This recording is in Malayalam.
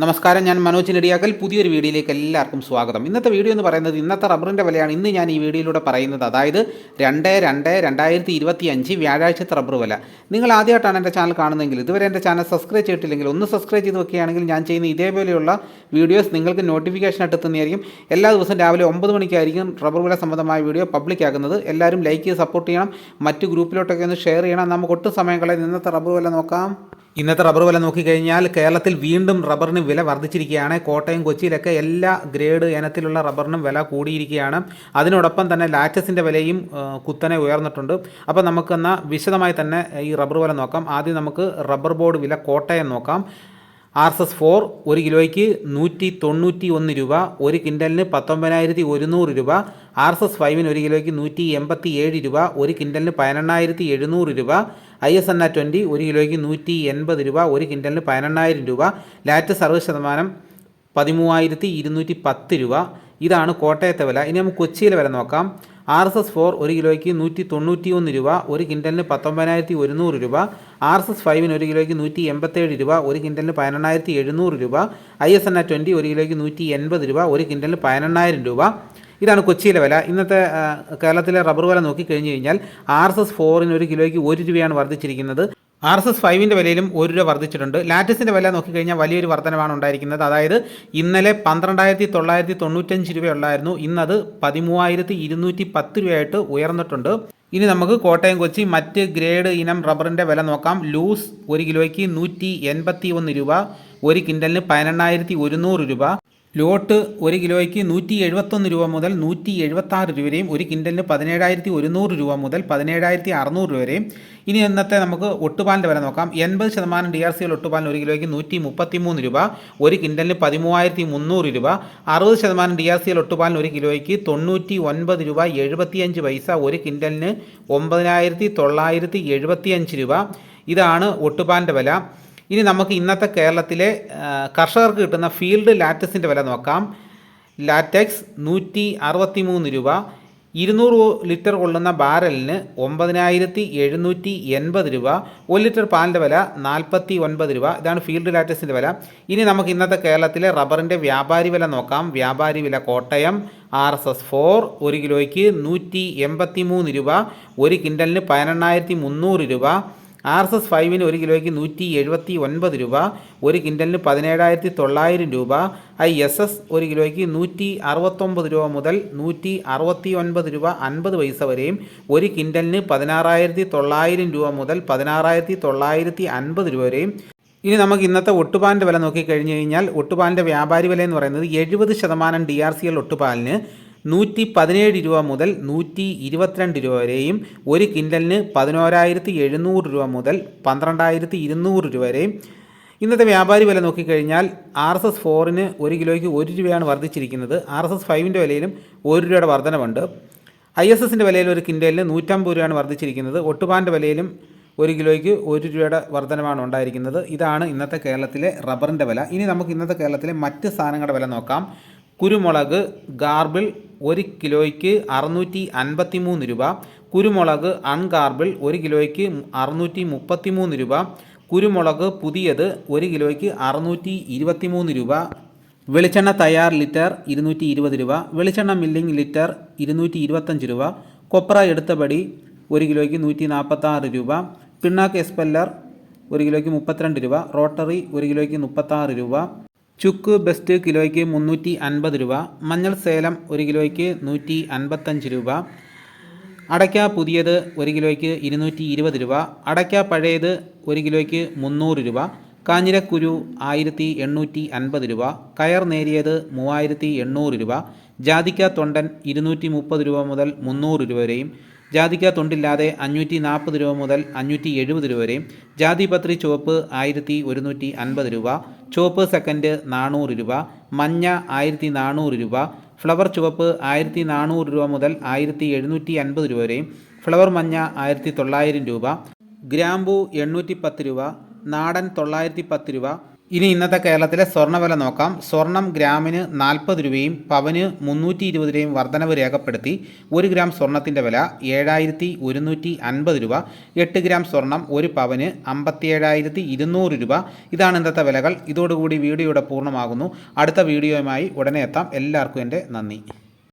നമസ്കാരം ഞാൻ മനോജ് നെടിയാക്കൽ. പുതിയൊരു വീഡിയോയിലേക്ക് എല്ലാവർക്കും സ്വാഗതം. ഇന്നത്തെ വീഡിയോ എന്ന് പറയുന്നത് ഇന്നത്തെ റബ്ബറിന്റെ വിലയാണ്. ഇന്ന് ഞാൻ ഈ വീഡിയോയിലൂടെ പറയുന്നത് അതായത് രണ്ട് രണ്ട് രണ്ടായിരത്തി ഇരുപത്തി അഞ്ച് വ്യാഴാഴ്ചത്തെ റബ്ബർ വില. നിങ്ങൾ ആദ്യമായിട്ടാണ് എന്റെ ചാനൽ കാണുന്നതെങ്കിൽ ഇതുവരെ എന്റെ ചാനൽ സബ്സ്ക്രൈബ് ചെയ്തിട്ടില്ലെങ്കിൽ ഒന്ന് സബ്സ്ക്രൈബ് ചെയ്ത് വെക്കുകയാണെങ്കിൽ ഞാൻ ചെയ്യുന്ന ഇതേപോലെയുള്ള വീഡിയോസ് നിങ്ങൾക്ക് നോട്ടിഫിക്കേഷൻ എത്തുന്നതായിരിക്കും എല്ലാ ദിവസവും രാവിലെ ഒമ്പത് മണിക്കായിരിക്കും റബ്ബർ വില സംബന്ധമായ വീഡിയോ പബ്ലിക് ആക്കുന്നത്. എല്ലാവരും ലൈക്ക് ചെയ്ത് സപ്പോർട്ട് ചെയ്യണം. മറ്റ് ഗ്രൂപ്പിലോട്ടൊക്കെ ഒന്ന് ഷെയർ ചെയ്യണം. നമുക്ക് ഒട്ടും സമയം ഇന്നത്തെ റബ്ബർ വില നോക്കാം. ഇന്നത്തെ റബ്ബർ വില നോക്കിക്കഴിഞ്ഞാൽ കേരളത്തിൽ വീണ്ടും റബ്ബറിന് വില വർദ്ധിച്ചിരിക്കുകയാണ്. കോട്ടയം കൊച്ചിയിലൊക്കെ എല്ലാ ഗ്രേഡ് ഇനത്തിലുള്ള റബ്ബറിനും വില കൂടിയിരിക്കുകയാണ്. അതിനോടൊപ്പം തന്നെ ലാറ്റസിന്റെ വിലയും കുത്തനെ ഉയർന്നിട്ടുണ്ട്. അപ്പോൾ നമുക്കെന്നാൽ വിശദമായി തന്നെ ഈ റബ്ബർ വില നോക്കാം. ആദ്യം നമുക്ക് റബ്ബർ ബോർഡ് വില കോട്ടയം നോക്കാം. ആർ എസ് എസ് ഫോർ ഒരു കിലോയ്ക്ക് നൂറ്റി തൊണ്ണൂറ്റി ഒന്ന് രൂപ ഒരു കിൻഡലിന് പത്തൊമ്പതിനായിരത്തി ഒരുന്നൂറ് രൂപ ആർ എസ് എസ് ഫൈവിന് ഒരു കിലോയ്ക്ക് നൂറ്റി എൺപത്തി ഏഴ് രൂപ ഒരു കിൻഡലിന് പതിനെണ്ണായിരത്തി എഴുന്നൂറ് രൂപ I S N R twenty ഒരു കിലോയ്ക്ക് നൂറ്റി എൺപത് രൂപ ഒരു കിൻഡലിന് പതിനെണ്ണായിരം രൂപ ലാറ്റ് സർവ ശതമാനം പതിമൂവായിരത്തി ഇരുന്നൂറ്റി പത്ത് രൂപ. ഇതാണ് കോട്ടയത്തെ വില. ഇനി നമുക്ക് കൊച്ചിയിലെ വില നോക്കാം. ആർ എസ് എസ് ഫോർ ഒരു കിലോയ്ക്ക് നൂറ്റി തൊണ്ണൂറ്റി ഒന്ന് രൂപ ഒരു കിൻഡലിന് പത്തൊമ്പതിനായിരത്തി ഒരുന്നൂറ് രൂപ ആർ എസ് എസ് ഫൈവിന് ഒരു കിലോയ്ക്ക് നൂറ്റി എൺപത്തേഴ് രൂപ ഒരു കിൻഡലിന് പതിനെണ്ണായിരത്തി എഴുന്നൂറ് രൂപ I S N R twenty ഒരു കിലോയ്ക്ക് നൂറ്റി എൺപത് രൂപ ഒരു കിൻഡലിന് പതിനെണ്ണായിരം രൂപ. ഇതാണ് കൊച്ചിയിലെ വില. ഇന്നത്തെ കേരളത്തിലെ റബ്ബർ വില നോക്കിക്കഴിഞ്ഞ് കഴിഞ്ഞാൽ ആർ എസ് എസ് ഫോറിന് ഒരു കിലോയ്ക്ക് ഒരു രൂപയാണ് വർദ്ധിച്ചിരിക്കുന്നത്. ആർ എസ് എസ് ഫൈവിന്റെ വിലയിലും ഒരു രൂപ വർദ്ധിച്ചിട്ടുണ്ട്. ലാറ്റസിന്റെ വില നോക്കിക്കഴിഞ്ഞാൽ വലിയൊരു വർധനമാണ് ഉണ്ടായിരിക്കുന്നത്. അതായത് ഇന്നലെ പന്ത്രണ്ടായിരത്തി തൊള്ളായിരത്തി തൊണ്ണൂറ്റഞ്ച് രൂപയുള്ളായിരുന്നു. ഇന്നത് പതിമൂവായിരത്തി ഇരുന്നൂറ്റി പത്ത് രൂപയായിട്ട് ഉയർന്നിട്ടുണ്ട്. ഇനി നമുക്ക് കോട്ടയം കൊച്ചി മറ്റ് ഗ്രേഡ് ഇനം റബ്ബറിന്റെ വില നോക്കാം. ലൂസ് ഒരു കിലോയ്ക്ക് നൂറ്റി എൺപത്തി ഒന്ന് രൂപ ഒരു കിൻഡലിന് പതിനെണ്ണായിരത്തി ഒരുന്നൂറ് രൂപ ലോട്ട് ഒരു കിലോയ്ക്ക് നൂറ്റി എഴുപത്തൊന്ന് രൂപ മുതൽ നൂറ്റി എഴുപത്താറ് രൂപ വരെയും ഒരു കിൻഡലിന് പതിനേഴായിരത്തി ഒരുന്നൂറ് രൂപ മുതൽ പതിനേഴായിരത്തി അറുന്നൂറ് രൂപ വരെയും. ഇനി ഇന്നത്തെ നമുക്ക് ഒട്ടുപാലിന്റെ വില നോക്കാം. എൺപത് ശതമാനം ഡി ആർ സി ഒട്ടുപാലിന് ഒരു കിലോയ്ക്ക് നൂറ്റി മുപ്പത്തി മൂന്ന് രൂപ ഒരു കിൻഡലിന് പതിമൂവായിരത്തി മുന്നൂറ് രൂപ. അറുപത് ശതമാനം ഡി ആർ സി ഒട്ടുപാലിന് ഒരു കിലോയ്ക്ക് തൊണ്ണൂറ്റി ഒൻപത് രൂപ എഴുപത്തിയഞ്ച് പൈസ ഒരു കിൻഡലിന് ഒമ്പതിനായിരത്തി തൊള്ളായിരത്തി എഴുപത്തിയഞ്ച് രൂപ. ഇതാണ് ഒട്ടുപാലിന്റെ വില. ഇനി നമുക്ക് ഇന്നത്തെ കേരളത്തിലെ കർഷകർക്ക് കിട്ടുന്ന ഫീൽഡ് ലാറ്റസിന്റെ വില നോക്കാം. ലാറ്റക്സ് നൂറ്റി അറുപത്തി മൂന്ന് രൂപ. ഇരുന്നൂറ് ലിറ്റർ കൊള്ളുന്ന ബാരലിന് ഒമ്പതിനായിരത്തി എഴുന്നൂറ്റി എൺപത് രൂപ. ഒരു ലിറ്റർ പാലിന്റെ വില നാൽപ്പത്തി ഒൻപത് രൂപ. ഇതാണ് ഫീൽഡ് ലാറ്റസിന്റെ വില. ഇനി നമുക്ക് ഇന്നത്തെ കേരളത്തിലെ റബ്ബറിന്റെ വ്യാപാരി വില നോക്കാം. വ്യാപാരി വില Kottayam R S S four ഒരു കിലോയ്ക്ക് നൂറ്റി എൺപത്തി മൂന്ന് രൂപ. ഒരു കിൻഡലിന് പതിനെണ്ണായിരത്തി മുന്നൂറ് രൂപ. ആർ എസ് എസ് ഫൈവിന് ഒരു കിലോയ്ക്ക് നൂറ്റി എഴുപത്തി ഒൻപത് രൂപ ഒരു കിൻഡലിന് പതിനേഴായിരത്തി തൊള്ളായിരം രൂപ. ഐ എസ് എസ് ഒരു കിലോയ്ക്ക് നൂറ്റി അറുപത്തൊമ്പത് രൂപ മുതൽ നൂറ്റി അറുപത്തി ഒൻപത് രൂപ അൻപത് പൈസ വരെയും ഒരു കിൻഡലിന് പതിനാറായിരത്തി തൊള്ളായിരം രൂപ മുതൽ പതിനാറായിരത്തി തൊള്ളായിരത്തി അൻപത് രൂപ വരെയും. ഇനി നമുക്ക് ഇന്നത്തെ ഒട്ടുപാലിന്റെ വില നോക്കി കഴിഞ്ഞു കഴിഞ്ഞാൽ ഒട്ടുപാലിന്റെ വ്യാപാരി വില എന്ന് പറയുന്നത് എഴുപത് ശതമാനം ഡി ആർ സി എൽ ഒട്ടുപാലിന് നൂറ്റി പതിനേഴ് രൂപ മുതൽ നൂറ്റി ഇരുപത്തിരണ്ട് രൂപ വരെയും ഒരു കിൻഡലിന് പതിനോരായിരത്തി എഴുന്നൂറ് രൂപ മുതൽ പന്ത്രണ്ടായിരത്തി ഇരുന്നൂറ് രൂപ വരെയും. ഇന്നത്തെ വ്യാപാരി വില നോക്കിക്കഴിഞ്ഞാൽ ആർ എസ് എസ് ഫോറിന് ഒരു കിലോയ്ക്ക് ഒരു രൂപയാണ് വർദ്ധിച്ചിരിക്കുന്നത്. ആർ എസ് എസ് ഫൈവിന്റെ വിലയിലും ഒരു രൂപയുടെ വർധനവുണ്ട്. ഐ എസ് എസിന്റെ വിലയിൽ ഒരു കിൻഡലിന് നൂറ്റമ്പത് രൂപയാണ് വർദ്ധിച്ചിരിക്കുന്നത്. ഒട്ടുപാന്റെ വിലയിലും ഒരു കിലോയ്ക്ക് ഒരു രൂപയുടെ വർധനമാണ് ഉണ്ടായിരിക്കുന്നത്. ഇതാണ് ഇന്നത്തെ കേരളത്തിലെ റബ്ബറിന്റെ വില. ഇനി നമുക്ക് ഇന്നത്തെ കേരളത്തിലെ മറ്റ് സാധനങ്ങളുടെ വില നോക്കാം. കുരുമുളക് ഗാർബിൾ ഒരു കിലോയ്ക്ക് അറുന്നൂറ്റി അൻപത്തി മൂന്ന് രൂപ കുരുമുളക് അൺകാർബിൾ ഒരു കിലോയ്ക്ക് അറുന്നൂറ്റി മുപ്പത്തി മൂന്ന് രൂപ കുരുമുളക് പുതിയത് ഒരു കിലോയ്ക്ക് അറുന്നൂറ്റി ഇരുപത്തി മൂന്ന് രൂപ വെളിച്ചെണ്ണ തയ്യാർ ലിറ്റർ ഇരുന്നൂറ്റി ഇരുപത് രൂപ വെളിച്ചെണ്ണ മില്ലിംഗ് ലിറ്റർ ഇരുന്നൂറ്റി ഇരുപത്തഞ്ച് രൂപ കൊപ്ര എടുത്തപടി ഒരു കിലോയ്ക്ക് നൂറ്റി നാൽപ്പത്താറ് രൂപ പിണ്ണാക്ക് എസ്പെല്ലർ ഒരു കിലോയ്ക്ക് മുപ്പത്തിരണ്ട് രൂപ റോട്ടറി ഒരു കിലോയ്ക്ക് മുപ്പത്താറ് രൂപ ചുക്ക് ബെസ്റ്റ് കിലോയ്ക്ക് മുന്നൂറ്റി അൻപത് രൂപ മഞ്ഞൾ സേലം ഒരു കിലോയ്ക്ക് നൂറ്റി അൻപത്തഞ്ച് രൂപ അടയ്ക്ക പുതിയത് ഒരു കിലോയ്ക്ക് ഇരുന്നൂറ്റി ഇരുപത് രൂപ അടയ്ക്ക പഴയത് ഒരു കിലോയ്ക്ക് മുന്നൂറ് രൂപ കാഞ്ഞിരക്കുരു ആയിരത്തി എണ്ണൂറ്റി അൻപത് രൂപ കയർ നേരിയത് മൂവായിരത്തി എണ്ണൂറ് രൂപ ജാതിക്ക തൊണ്ടൻ ഇരുന്നൂറ്റി മുപ്പത് രൂപ മുതൽ മുന്നൂറ് രൂപ വരെയും ജാതിക്ക തൊണ്ടില്ലാതെ അഞ്ഞൂറ്റി നാൽപ്പത് രൂപ മുതൽ അഞ്ഞൂറ്റി എഴുപത് രൂപ വരെയും ജാതിപത്രി ചുവപ്പ് ആയിരത്തി ഒരുന്നൂറ്റി അൻപത് രൂപ ചുവപ്പ് സെക്കൻഡ് നാനൂറ് രൂപ മഞ്ഞ ആയിരത്തി നാനൂറ് രൂപ ഫ്ലവർ ചുവപ്പ് ആയിരത്തി നാനൂറ് രൂപ മുതൽ ആയിരത്തി എഴുന്നൂറ്റി അൻപത് രൂപ വരെയും ഫ്ലവർ മഞ്ഞ ആയിരത്തി തൊള്ളായിരം രൂപ ഗ്രാമ്പൂ എണ്ണൂറ്റി പത്ത് രൂപ നാടൻ തൊള്ളായിരത്തി പത്ത് രൂപ ഇനി ഇന്നത്തെ കേരളത്തിലെ സ്വർണവില നോക്കാം. സ്വർണം ഗ്രാമിന് നാൽപ്പത് രൂപയും പവന് മുന്നൂറ്റി ഇരുപത് രൂപയും വർധനവ് രേഖപ്പെടുത്തി ഒരു ഗ്രാം സ്വർണത്തിന്റെ വില ഏഴായിരത്തി ഒരുന്നൂറ്റി അൻപത് രൂപ. എട്ട് ഗ്രാം സ്വർണം ഒരു പവന് അമ്പത്തി ഏഴായിരത്തി ഇരുന്നൂറ് രൂപ. ഇതാണ് ഇന്നത്തെ വിലകൾ. ഇതോടുകൂടി വീഡിയോയുടെ പൂർണമാകുന്നു. അടുത്ത വീഡിയോയുമായി ഉടനെ എത്താം. എല്ലാവർക്കും എന്റെ നന്ദി.